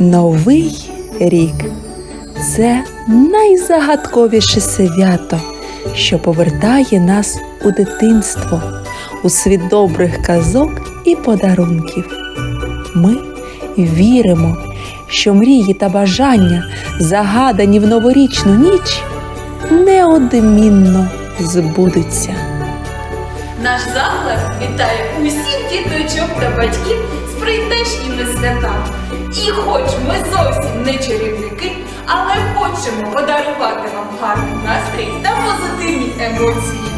Новий рік це найзагадковіше свято, що повертає нас у дитинство, у світ добрих казок і подарунків. Ми віримо, що мрії та бажання, загадані в новорічну ніч, неодмінно збудуться. Наш заклад вітає усіх діточок та батьків з прийдешніми святами. І хоч ми зовсім не чарівники, але хочемо подарувати вам гарний настрій та позитивні емоції.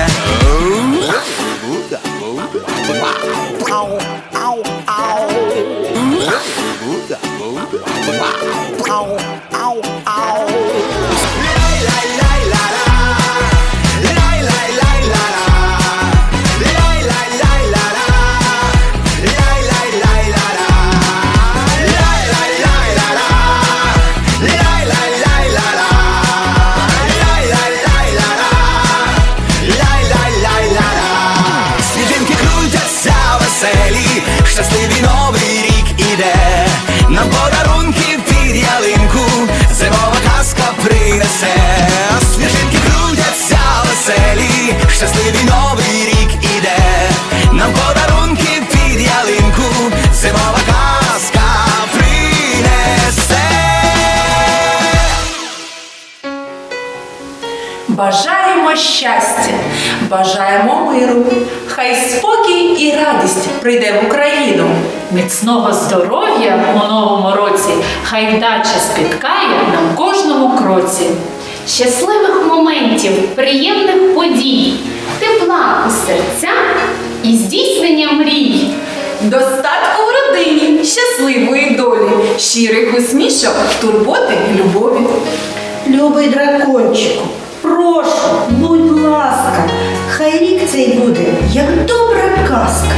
Нам подарунки під ялинку, зимова казка принесе, сніжинки крутяться веселі, щасливий новий рік іде, нам подарунки під ялинку, зимова казка принесе. Бажаємо щастя, бажаємо миру, хай спокій і радість прийде в Україну. Міцного здоров'я у новому році, хай вдача спіткає на кожному кроці. щасливих моментів, приємних подій, тепла у серцях і здійснення мрій. Достатку в родині, щасливої долі, щирих усмішок, турботи, любові. Любий дракончику, прошу, будь ласка, хай рік цей буде, як добра казка.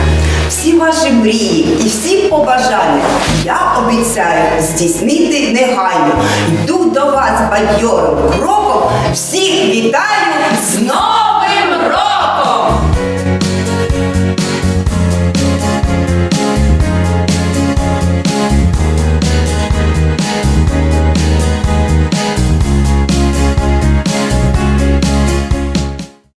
Всі ваші мрії і всі побажання я обіцяю здійснити негайно. Йду до вас бадьорим кроком, всіх вітаю з Новим